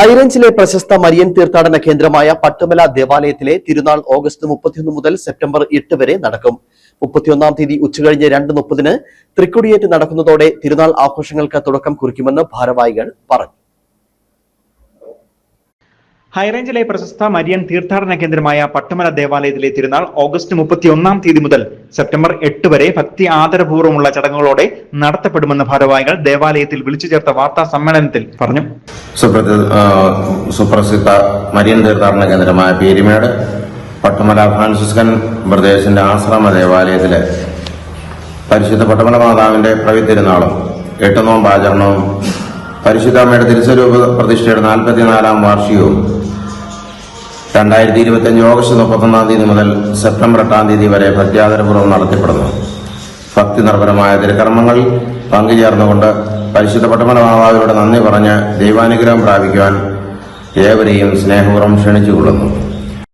ഹൈറേഞ്ചിലെ പ്രശസ്ത മരിയൻ തീർത്ഥാടന കേന്ദ്രമായ പട്ടുമല ദേവാലയത്തിലെ തിരുനാൾ ഓഗസ്റ്റ് മുപ്പത്തിയൊന്ന് മുതൽ സെപ്റ്റംബർ എട്ട് വരെ നടക്കും. മുപ്പത്തിയൊന്നാം തീയതി ഉച്ചകഴിഞ്ഞ് രണ്ട് മുപ്പതിന് തൃക്കൊടിയേറ്റ് നടക്കുന്നതോടെ തിരുനാൾ ആഘോഷങ്ങൾക്ക് തുടക്കം കുറിക്കുമെന്ന് ഭാരവാഹികൾ പറഞ്ഞു. ഹൈറേഞ്ചിലെ പ്രശസ്ത മരിയൻ തീർത്ഥാടന കേന്ദ്രമായ പട്ടുമല ദേവാലയത്തിലെ തിരുനാൾ ഓഗസ്റ്റ് മുപ്പത്തിയൊന്നാം തീയതി മുതൽ സെപ്റ്റംബർ എട്ട് വരെ ഭക്തി ആദരപൂർവമുള്ള ചടങ്ങുകളോടെ നടത്തപ്പെടുമെന്ന് ഭാരവാഹികൾ ദേവാലയത്തിൽ വിളിച്ചു ചേർത്ത വാർത്താ സമ്മേളനത്തിൽ പറഞ്ഞു. സുപ്രസിദ്ധ മരിയൻ തീർത്ഥാടന കേന്ദ്രമായ പേരിമേട് പട്ടുമല ഫ്രാൻസിസ്കൻ ബ്രദേഴ്സിന്റെ ആശ്രമ ദേവാലയത്തിലെ പരിശുദ്ധ പട്ടുമല മാതാവിന്റെ പ്രവിത്തിരുന്നാളും എട്ട് നോമ്പ് ആചരണവും പരിശുദ്ധ അമ്മയുടെ തിരുസ്വരൂപ പ്രതിഷ്ഠയുടെ നാൽപ്പത്തിനാലാം വാർഷികവും രണ്ടായിരത്തി ഇരുപത്തിയഞ്ച് ഓഗസ്റ്റ് മുപ്പത്തൊന്നാം തീയതി മുതൽ സെപ്റ്റംബർ എട്ടാം തീയതി വരെ ഭക്ത്യാദരപൂർവം നടത്തപ്പെടുന്നു. ഭക്തി നിർഭരമായ തിരുക്കർമ്മങ്ങളിൽ പങ്കുചേർന്നുകൊണ്ട് പരിശുദ്ധ പട്ടമല മാതാവിനോട് നന്ദി പറഞ്ഞ് ദൈവാനുഗ്രഹം പ്രാപിക്കുവാൻ ഏവരെയും സ്നേഹപൂർവം ക്ഷണിച്ചുകൊള്ളുന്നു.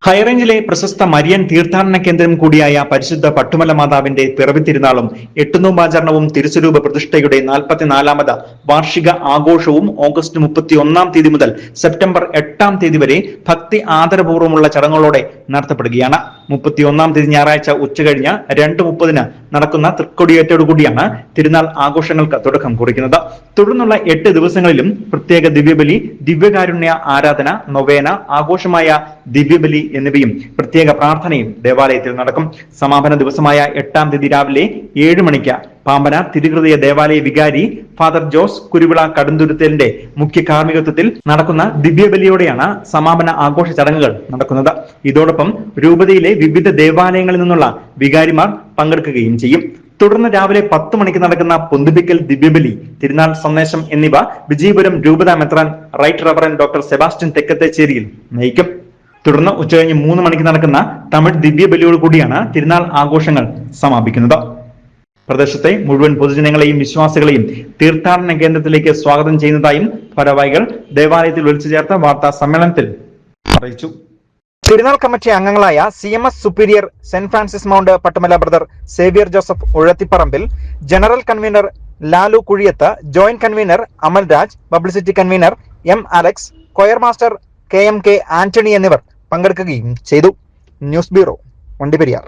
ഹൈറേഞ്ചിലെ പ്രശസ്ത മരിയൻ തീർത്ഥാടന കേന്ദ്രം കൂടിയായ പരിശുദ്ധ പട്ടുമല മാതാവിന്റെ പിറവി തിരുനാളും എട്ടുനോമ്പാചരണവും തിരുസ്വരൂപ പ്രതിഷ്ഠയുടെ നാൽപ്പത്തിനാലാമത് വാർഷിക ആഘോഷവും ഓഗസ്റ്റ് മുപ്പത്തി ഒന്നാം തീയതി മുതൽ സെപ്റ്റംബർ എട്ടാം തീയതി വരെ ഭക്തി ആദരപൂർവമുള്ള ചടങ്ങുകളോടെ നടത്തപ്പെടുകയാണ്. മുപ്പത്തിയൊന്നാം തീയതി ഞായറാഴ്ച ഉച്ചകഴിഞ്ഞ് രണ്ട് മുപ്പതിന് നടക്കുന്ന തൃക്കൊടിയേറ്റോടുകൂടിയാണ് തിരുനാൾ ആഘോഷങ്ങൾക്ക് തുടക്കം കുറിക്കുന്നത്. തുടർന്നുള്ള എട്ട് ദിവസങ്ങളിലും പ്രത്യേക ദിവ്യബലി ദിവ്യകാരുണ്യ ആരാധന നൊവേന ആഘോഷമായ ദിവ്യബലി എന്നിവയും പ്രത്യേക പ്രാർത്ഥനയും ദേവാലയത്തിൽ നടക്കും. സമാപന ദിവസമായ എട്ടാം തീയതി രാവിലെ ഏഴ് മണിക്ക് പാമ്പന തിരുഹൃദയ ദേവാലയ വികാരി ഫാദർ ജോസ് കുരുവിള കടുന്തുരുത്തലിന്റെ മുഖ്യ കാർമ്മികത്വത്തിൽ നടക്കുന്ന ദിവ്യബലിയോടെയാണ് സമാപന ആഘോഷ ചടങ്ങുകൾ നടക്കുന്നത്. ഇതോടൊപ്പം രൂപതയിലെ വിവിധ ദേവാലയങ്ങളിൽ നിന്നുള്ള വികാരിമാർ പങ്കെടുക്കുകയും ചെയ്യും. തുടർന്ന് രാവിലെ പത്ത് മണിക്ക് നടക്കുന്ന പൊന്തുപിക്കൽ ദിവ്യബലി തിരുനാൾ സന്ദേശം എന്നിവ വിജയപുരം രൂപത മെത്രാൻ റൈറ്റ് റവറൻ ഡോക്ടർ സെബാസ്റ്റ്യൻ തെക്കത്തേച്ചേരിയിൽ നയിക്കും. തുടർന്ന് ഉച്ചകഴിഞ്ഞ് മൂന്ന് മണിക്ക് നടക്കുന്ന തമിഴ് ദിവ്യബലിയോട് കൂടിയാണ് തിരുനാൾ ആഘോഷങ്ങൾ സമാപിക്കുന്നത്. പ്രദേശത്തെ മുഴുവൻ പൊതുജനങ്ങളെയും വിശ്വാസികളെയും തീർത്ഥാടന കേന്ദ്രത്തിലേക്ക് സ്വാഗതം ചെയ്യുന്നതായും ഭാരവാഹികൾ ദേവാലയത്തിൽ വിളിച്ചു ചേർത്ത വാർത്താ സമ്മേളനത്തിൽ അറിയിച്ചു. തിരുനാൾ കമ്മിറ്റി അംഗങ്ങളായ C M S superior Saint Francis Mount Pattumala brother Xavier Joseph Uzhathiparambil general convenor Lalu Kuzhiyath joint convenor Amalraj publicity convenor M Alex choir master K M K Antony എന്നിവർ പങ്കെടുക്കുകയും ചെയ്തു. News bureau Vandiperiyar.